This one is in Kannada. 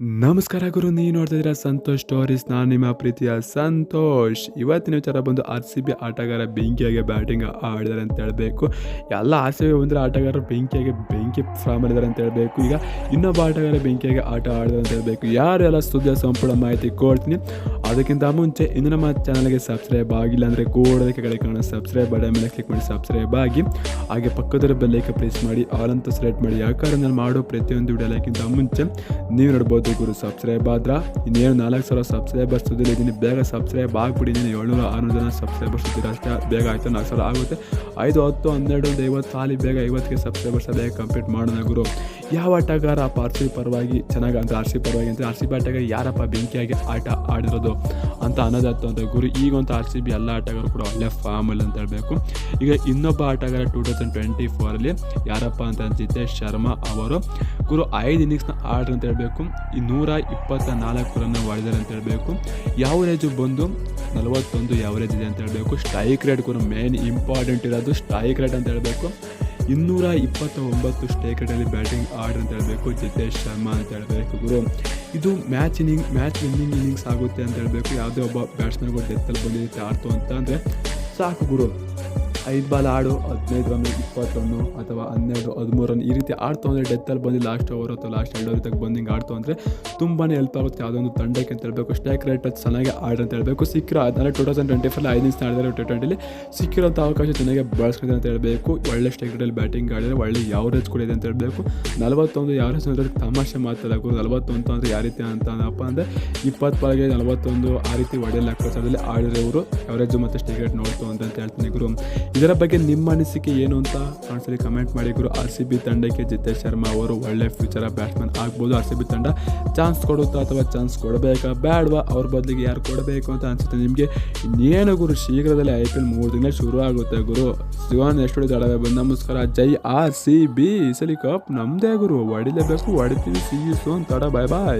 ನಮಸ್ಕಾರ ಗುರು, ನೀವು ನೋಡ್ತಾ ಇದ್ದೀರಾ ಸಂತೋಷ್ ಸ್ಟೋರೀಸ್ ನಾನು ನಿಮ್ಮ ಪ್ರೀತಿಯ ಸಂತೋಷ್. ಇವತ್ತಿನ ವಿಚಾರ ಬಂದು ಆರ್ ಸಿ ಬಿ ಆಟಗಾರ ಬೆಂಕಿಯಾಗಿ ಬ್ಯಾಟಿಂಗ್ ಆಡಿದ್ದಾರೆ ಅಂತ ಹೇಳಬೇಕು. ಎಲ್ಲ ಆರ್ ಸಿ ಬಿ ಬಂದರೆ ಆಟಗಾರರು ಬೆಂಕಿಯಾಗಿ, ಬೆಂಕಿ ಫಾರ್ಮ್ ಮಾಡಿದ್ದಾರೆ ಅಂತ ಹೇಳಬೇಕು. ಈಗ ಇನ್ನೊಬ್ಬ ಆಟಗಾರ ಬೆಂಕಿಯಾಗಿ ಆಟ ಆಡಿದ್ದಾರೆ ಅಂತ ಹೇಳಬೇಕು. ಯಾರೆಲ್ಲ ಸುದ್ದಿಯ ಸಂಪೂರ್ಣ ಮಾಹಿತಿ ಕೊಡ್ತೀನಿ. ಅದಕ್ಕಿಂತ ಮುಂಚೆ ಇನ್ನು ನಮ್ಮ ಚಾನಲ್ಗೆ ಸಬ್ಸ್ಕ್ರೈಬ್ ಆಗಿಲ್ಲ ಅಂದರೆ ಕೂಡೋದಕ್ಕೆ ಕಡೆ ಕಾಣೋ ಸಬ್ಸ್ಕ್ರೈಬ್ ಬಟನ್ ಮೇಲೆ ಕ್ಲಿಕ್ ಮಾಡಿ ಸಬ್ಸ್ಕ್ರೈಬ್ ಆಗಿ, ಹಾಗೆ ಪಕ್ಕದ ಬೆಲ್ಲೈಕ ಪ್ರೆಸ್ ಮಾಡಿ ಆಲ್ ಅಂತ ಸೆಲೆಕ್ಟ್ ಮಾಡಿ. ಯಾಕಂದ್ರೆ ನಾನು ಮಾಡೋ ಪ್ರತಿಯೊಂದು ವಿಡಿಯೋ ಮುಂಚೆ ನೀವು ನೋಡ್ಬೋದು ಗುರು ಸಬ್ಸ್ಕ್ರೈಬ್ ಆದ್ರೆ ಇನ್ನೇನು ನಾಲ್ಕು ಸಾವಿರ ಸಬ್ಸ್ಕ್ರೈಬರ್ಸ್ ಇದ್ದೀನಿ ಬೇಗ ಸಬ್ಸ್ಕ್ರೈಬ್ ಆಗಿಬಿಡಿ. ನೀನು ಏಳ್ನೂರ, ಆರುನೂರು ಜನ ಸಬ್ಸ್ಕ್ರೈಬರ್ಸ್ ಇದ್ದೀರ ಅಷ್ಟೇ, ಬೇಗ ಆಯಿತು, ನಾಲ್ಕು ಸಾವಿರ ಆಗುತ್ತೆ. ಐದು, ಹತ್ತು, ಹನ್ನೆರಡು ಒಂದು ಐವತ್ತು ಖಾಲಿ ಬೇಗ ಐವತ್ತಿಗೆ ಸಬ್ಸ್ಕ್ರೈಬರ್ಸ್ ಬೇಗ ಕಂಪ್ಲೀಟ್ ಮಾಡೋಣ ಗುರು. ಯಾವ ಆಟಗಾರ ಆರ್ ಸಿ ಪರವಾಗಿ ಚೆನ್ನಾಗಿ ಅಂತ ಆರ್ ಸಿ ಪರವಾಗಿ ಅಂತ ಆರ್ ಸಿ ಬಿ ಆಟಗಾರ ಯಾರಪ್ಪ ಬೆಂಕಿಯಾಗಿ ಆಟ ಆಡಿರೋದು ಅಂತ ಅನ್ನೋದಾಯ್ತು ಅಂತ ಗುರು. ಈಗಂತೂ ಆರ್ ಸಿ ಬಿ ಎಲ್ಲ ಆಟಗಾರರು ಕೂಡ ಒಳ್ಳೆ ಫಾರ್ಮಲ್ಲಿ ಅಂತ ಹೇಳಬೇಕು. ಈಗ ಇನ್ನೊಬ್ಬ ಆಟಗಾರ ಟೂ ತೌಸಂಡ್ ಟ್ವೆಂಟಿ ಫೋರಲ್ಲಿ ಯಾರಪ್ಪ ಅಂತ ಜಿತೇಶ್ ಶರ್ಮಾ ಅವರು ಗುರು ಐದು ಇನ್ನಿಂಗ್ಸ್ನ ಆಡ್ರಿ ಅಂತ ಹೇಳಬೇಕು. ಈ ನೂರ ಇಪ್ಪತ್ತ ನಾಲ್ಕು ರನ್ನ ಹೊಡೆದಾರೆ ಅಂತ ಹೇಳಬೇಕು. ಯಾವರೇಜು ಬಂದು ನಲವತ್ತೊಂದು ಯಾವರೇಜ್ ಇದೆ ಅಂತ ಹೇಳಬೇಕು. ಸ್ಟ್ರೈಕ್ ರೇಟ್ ಕೂಡ ಮೇನ್ ಇಂಪಾರ್ಟೆಂಟ್ ಇರೋದು. ಸ್ಟ್ರೈಕ್ ರೇಟ್ ಅಂತ ಹೇಳಬೇಕು. ಇನ್ನೂರ ಇಪ್ಪತ್ತ ಒಂಬತ್ತು ಸ್ಟೇಕ್ಗಳಲ್ಲಿ ಬ್ಯಾಟಿಂಗ್ ಆಡ್ರಿ ಅಂತ ಹೇಳಬೇಕು, ಜಿತೇಶ್ ಶರ್ಮಾ ಅಂತ ಹೇಳಬೇಕು ಗುರು. ಇದು match inning, match winning innings ಆಗುತ್ತೆ ಅಂತ ಹೇಳಬೇಕು. ಯಾವುದೇ ಒಬ್ಬ ಬ್ಯಾಟ್ಸ್ಮನ್ಗಳು ಡೆತ್ತಲ್ಲಿ ಬಂದಿರುತ್ತೆ ಆಡ್ತು ಅಂತ ಅಂದರೆ ಸಾಕು ಗುರು. ಐದು ಬಾಲ್ ಆಡು, ಹದಿನೈದು ರನ್, ಇಪ್ಪತ್ತು ರನ್ನು ಅಥವಾ ಹನ್ನೆರಡು, ಹದಿಮೂರು ರನ್ ಈ ರೀತಿ ಆಡ್ತು ಅಂದರೆ ಡೆತ್ತಲ್ಲಿ ಬಂದು ಲಾಸ್ಟ್ ಓವರ್ ಅಥವಾ ಲಾಸ್ಟ್ ಎರಡು ಓವರ್ ಬಂದು ಹಿಂಗೆ ಆಡ್ತು ಅಂದರೆ ತುಂಬಾ ಹೆಲ್ಪ್ ಆಗುತ್ತೆ. ಯಾವುದೊಂದು ತಂಡಕ್ಕೆ ಅಂತ ಹೇಳಬೇಕು ಸ್ಟ್ಯಾಕ್ ರೇಟ್ ಚೆನ್ನಾಗಿ ಆಡ್ರಿ ಅಂತ ಹೇಳಬೇಕು. ಸಿಕ್ಕಿರೋ ಅದನ್ನು ಟೂ ತೌಸಂಡ್ ಟ್ವೆಂಟಿ ಫೈವ್ ನಿಮಿಷ ಆಡಿದರೆ ಟಿ ಟ್ವೆಂಟಿಲಿ ಸಿಕ್ಕಿರೋಂಥ ಅವಕಾಶ ಚೆನ್ನಾಗಿ ಬಳಸ್ಕೊಂಡಿದೆ ಅಂತ ಹೇಳಬೇಕು. ಒಳ್ಳೆ ರೇಟಲ್ಲಿ ಬ್ಯಾಟಿಂಗ್ ಆಡಿದರೆ ಒಳ್ಳೆ ಯಾವರೇಜ್ ಕೂಡ ಇದೆ ಅಂತ ಹೇಳಬೇಕು. ನಲವತ್ತೊಂದು ಯಾವರೇಜ್ ಅಂದರೆ ತಮಾಷೆ ಮಾತಾಡಬೇಕು ನಲವತ್ತೊಂದು ಅಂದರೆ ಯಾವ ರೀತಿ ಅಂತ ಅಪ್ಪ ಅಂದರೆ ಇಪ್ಪತ್ತು ಬಾಲ್ಗೆ ನಲವತ್ತೊಂದು ಆ ರೀತಿ ಒಳ್ಳೆ ಲೆಕ್ಕಾಚಾರದಲ್ಲಿ ಆಡಿದ್ರೆ ಇವರು ಅವರೇಜ್ ಮತ್ತು ಸ್ಟೇಟ್ ರೇಟ್ ನೋಡ್ತು ಅಂತ ಹೇಳ್ತೀನಿ ಗುರು. ಇದರ ಬಗ್ಗೆ ನಿಮ್ಮ ಅನಿಸಿಕೆ ಏನು ಅಂತ ಕಾಣಿಸಲಿ ಕಮೆಂಟ್ ಮಾಡಿ ಗುರು. ಆರ್ ಸಿ ಬಿ ತಂಡಕ್ಕೆ ಜಿತೇಶ್ ಶರ್ಮಾ ಅವರು ಒಳ್ಳೆ ಫ್ಯೂಚರ್ ಬ್ಯಾಟ್ಸ್ಮನ್ ಆಗ್ಬೋದು. ಆರ್ ಸಿ ಬಿ ತಂಡ ಚಾನ್ಸ್ ಕೊಡುತ್ತಾ ಅಥವಾ ಚಾನ್ಸ್ ಕೊಡಬೇಕಾ? ಬೇಡವಾ? ಅವ್ರ ಬದಲಿಗೆ ಯಾರು ಕೊಡಬೇಕು ಅಂತ ಅನಿಸುತ್ತೆ ನಿಮಗೆ? ಇನ್ನೇನು ಗುರು, ಶೀಘ್ರದಲ್ಲೇ ಐ ಪಿ ಎಲ್ ಮೂರು ದಿನ ಶುರು ಆಗುತ್ತೆ ಗುರು. ಶಿವನ್ ಎಷ್ಟು ಹೊಡಿದಾಡವೆ ಬಂದ ನಮಸ್ಕಾರ ಜೈ ಆರ್ ಸಿ ಬಿ. ಸಲಿ ಕಪ್ ನಮ್ಮದೇ ಗುರು. ಹೊಡಿಲೇಬೇಕು, ಹೊಡಿತೀವಿ. ಸಿ ಸೋನ್ ತಡ ಬಾಯ್ ಬಾಯ್